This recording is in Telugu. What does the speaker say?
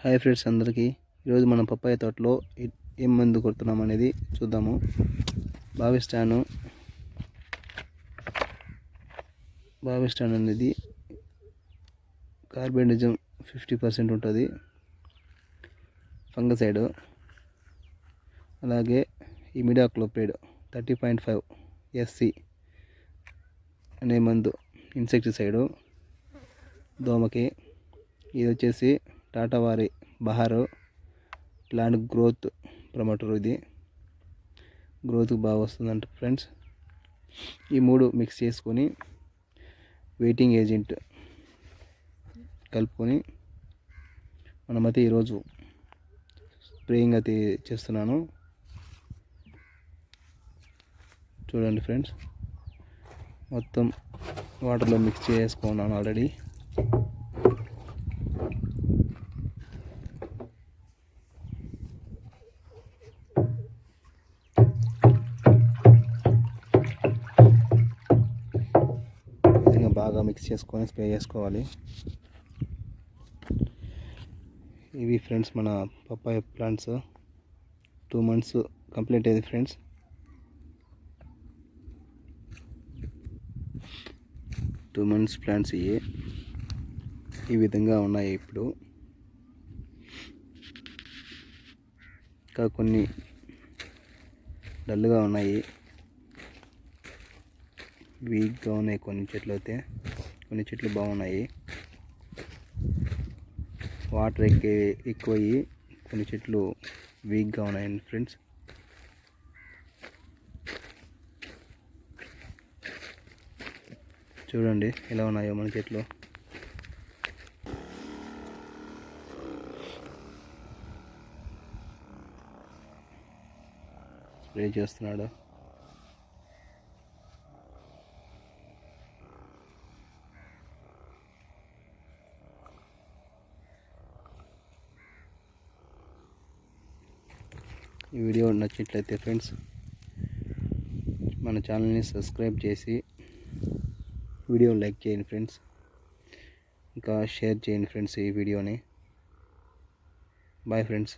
హాయ్ ఫ్రెండ్స్ అందరికీ. ఈరోజు మనం పప్పాయ తోటలో ఏం మందు కొడుతున్నాం అనేది చూద్దాము. బావిస్టాను బావిస్టాన్ అనేది కార్బెండిజం ఫిఫ్టీ పర్సెంట్ ఉంటుంది. ఫంగసైడ్. అలాగే ఈ థర్టీ పాయింట్ ఫైవ్ ఎస్సి అనే మందు ఇన్సెక్టిసైడు దోమకి. ఇది వచ్చేసి టాటా వారి బహారు ప్లాంట్ గ్రోత్ ప్రమోటర్ ఇది. గ్రోత్ బాగా వస్తుందంట ఫ్రెండ్స్. ఈ మూడు మిక్స్ చేసుకొని వెయిటింగ్ ఏజెంట్ కలుపుకొని మనమైతే ఈరోజు స్ప్రేయింగ్ అయితే చేస్తున్నాను. చూడండి ఫ్రెండ్స్. మొత్తం వాటర్లో మిక్స్ చేసుకున్నాను ఆల్రెడీ బాగా మిక్స్ చేసుకొని స్ప్రే చేసుకోవాలి. ఇవి ఫ్రెండ్స్ మన papaya plants. Two months complete అయింది ఫ్రెండ్స్. టూ మంత్స్ ప్లాంట్స్ ఇవి. ఈ విధంగా ఉన్నాయి ఇప్పుడు. ఇంకా కొన్ని డల్గా ఉన్నాయి. వీక్గా ఉన్నాయి కొన్ని చెట్లు అయితే. కొన్ని చెట్లు బాగున్నాయి. వాటర్ ఎక్కి ఎక్కువయ్యి కొన్ని చెట్లు వీక్గా ఉన్నాయండి ఫ్రెండ్స్. చూడండి ఎలా ఉన్నాయో మన చెట్లు. స్ప్రే చేస్తున్నాడు. ఈ వీడియో నచ్చినట్లయితే ఫ్రెండ్స్ మన ఛానల్ని సబ్స్క్రైబ్ చేసి వీడియో లైక్ చేయండి ఫ్రెండ్స్. ఇంకా షేర్ చేయండి ఫ్రెండ్స్ ఈ వీడియోని. Bye friends.